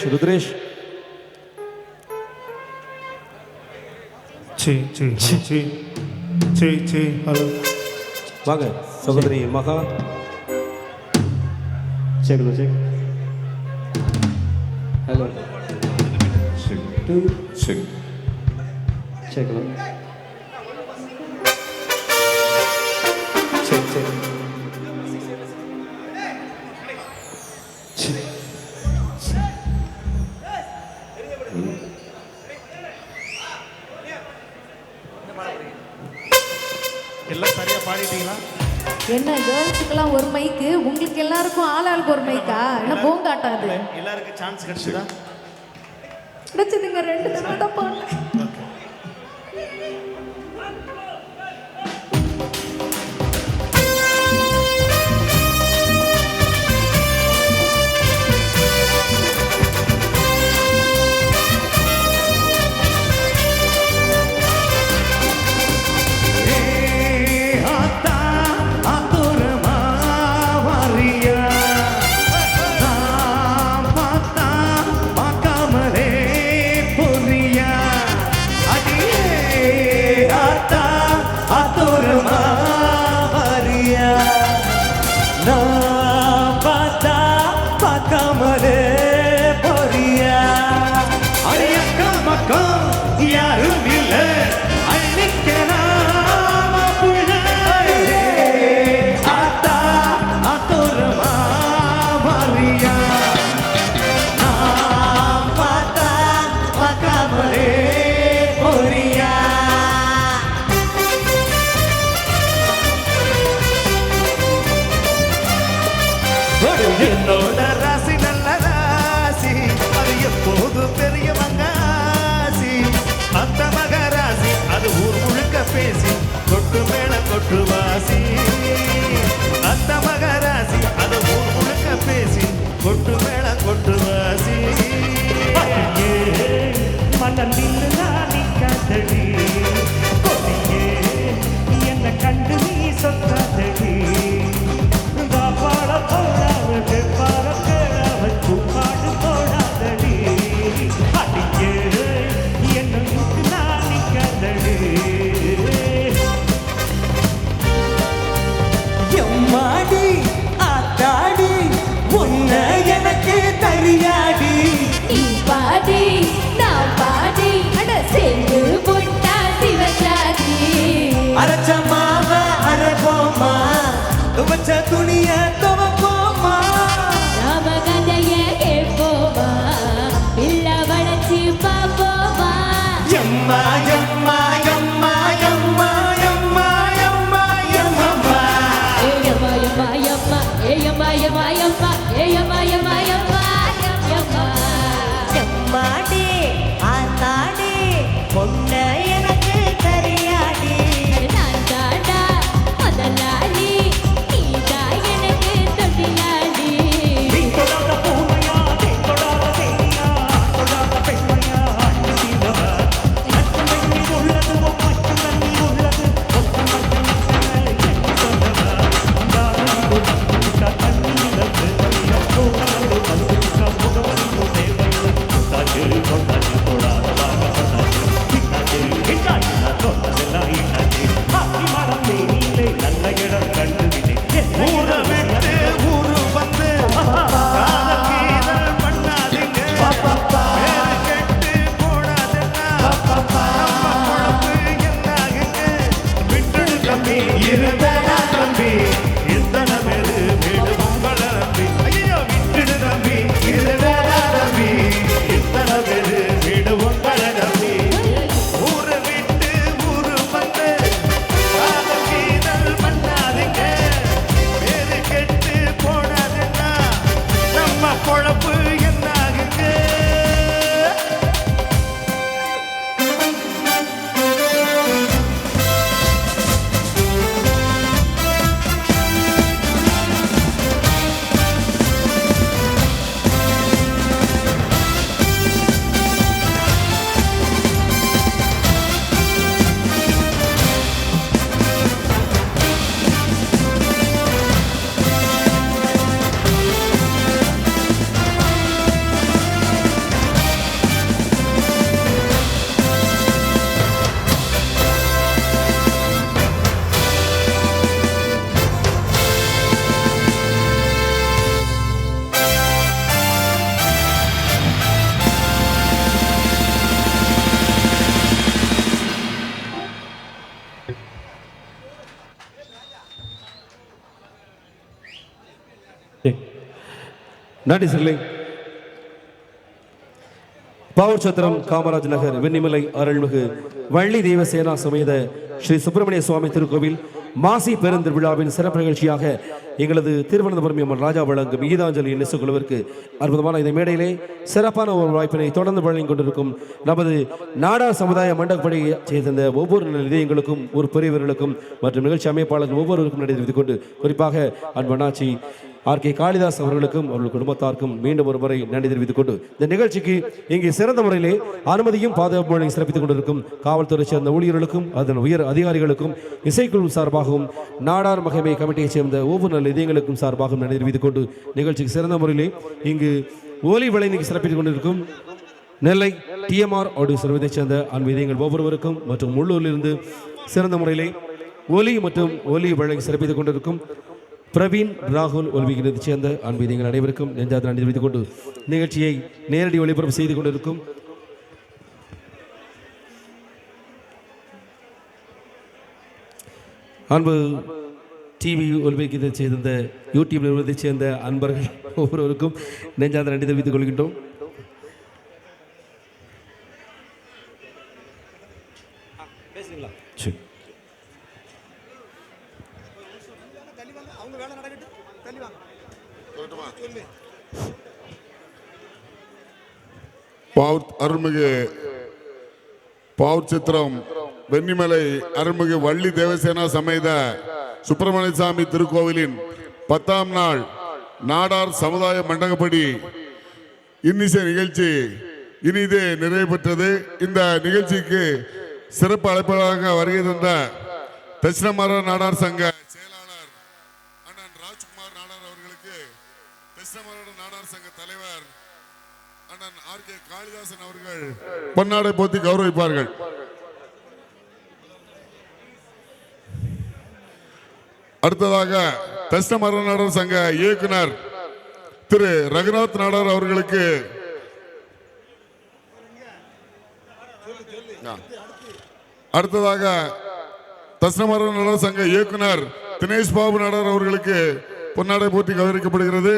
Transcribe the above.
Rudresh Rudresh C C C C C C hello வாங்க சகோதரி மகா செக் செக் ஹலோ டூ சரி செக் சரி பாடிட்டீங்களா? என்ன கேர்ள்ஸுக்கெல்லாம் ஒரு மைக்கு உங்களுக்கு எல்லாருக்கும் ஆளாளுக்கு ஒரு மைக்கா என்ன போங்காட்டம் அது? எல்லாருக்கும் சான்ஸ் கிடைச்சதா? கிடைச்சதுங்க ரெண்டு தடவை தான் பாடினேன் நன்றி சிலை பாவூர் சத்திரம் காமராஜ் நகர் வெண்ணிமலை அருள்மிகு வள்ளி தேவசேனா சமேத ஸ்ரீ சுப்பிரமணிய சுவாமி திருக்கோவில் மாசி பெருந்திருவிழாவின் சிறப்பு நிகழ்ச்சியாக எங்களது திருவனந்தபுரம் எம்மன் ராஜா வழங்கும் கீதாஞ்சலி நெசுக்குழுவிற்கு அற்புதமான இந்த மேடையிலே சிறப்பான ஒரு வாய்ப்பினை தொடர்ந்து வழங்கிக் கொண்டிருக்கும் நமது நாடார் சமுதாய மண்டபப்படி சேர்ந்த ஒவ்வொரு நிலையங்களுக்கும் ஒரு பெரியவர்களுக்கும் மற்றும் நிகழ்ச்சி அமைப்பாளர்கள் ஒவ்வொருவருக்கும் நன்றி கொண்டு குறிப்பாக அன்பனாச்சி ஆர் கே காளிதாஸ் அவர்களுக்கும் அவர்கள் குடும்பத்தாருக்கும் மீண்டும் ஒரு முறை நன்றி தெரிவித்துக் கொண்டு இந்த நிகழ்ச்சிக்கு இங்கே சிறந்த முறையிலே அனுமதியும் பாதுகாப்பு முறையை சிறப்பித்துக் கொண்டிருக்கும் காவல்துறை சேர்ந்த ஊழியர்களுக்கும் அதன் உயர் அதிகாரிகளுக்கும் இசைக்குழு சார்பாகவும் நாடார் மகிமை கமிட்டியைச் சேர்ந்த ஒவ்வொரு நல்ல இதயங்களுக்கும் சார்பாக நன்றி கொண்டு நிகழ்ச்சிக்கு சிறந்த முறையிலே இங்கு ஓலி வளைநிக்கு சிறப்பித்துக் கொண்டிருக்கும் நெல்லை டிஎம்ஆர் ஆடியோ சர்வீதைச் சேர்ந்த அன்பு ஒவ்வொருவருக்கும் மற்றும் உள்ளூரிலிருந்து சிறந்த முறையிலே ஒலி மற்றும் ஒலி வழங்கி சிறப்பித்துக் கொண்டிருக்கும் பிரவீன் ராகுல் ஒலிவிகினத்தைச் சேர்ந்த அன்பு இதயங்கள் அனைவருக்கும் நெஞ்சாத நன்றி தெரிவித்துக் கொண்டு நிகழ்ச்சியை நேரடி ஒளிபரப்பு செய்து கொண்டிருக்கும் அன்பு டிவி ஒலிபரப்பை சேர்ந்த யூடியூப் நிறுவனத்தைச் சேர்ந்த அன்பர்கள் ஒவ்வொருவருக்கும் நெஞ்சாத நன்றி தெரிவித்துக் கொள்கின்றோம். அருள்மிகு பாவ் சித்திரம் வெண்ணிமலை அருள்மிகு வள்ளி தேவசேனா சமேத சுப்பிரமணிய சாமி திருக்கோவிலின் பத்தாம் நாள் நாடார் சமுதாய மண்டகப்படி. இன்னிசை நிகழ்ச்சி இனிதே நிறைவு பெற்றது. இந்த நிகழ்ச்சிக்கு சிறப்பு அழைப்பாளராக வருகை தந்த தட்சிணமர நாடார் சங்க செயலாளர் அண்ணன் ராஜ்குமார் நாடார் அவர்களுக்கு தட்சிணமர நாடார் சங்க தலைவர் அண்ணன் ஆர் கே காளிதாசன் அவர்கள் பொன்னாடை போத்தி கௌரவிப்பார்கள். அடுத்ததாக தஸ்டமர நாடர் சங்க இயக்குனர் திரு ரகுநாத் நாடார் அவர்களுக்கு. அடுத்ததாக தஸ்டமர நாடர் சங்க இயக்குனர் தினேஷ் பாபு நாடார் அவர்களுக்கு பொன்னாடை போட்டி கௌரவிக்கப்படுகிறது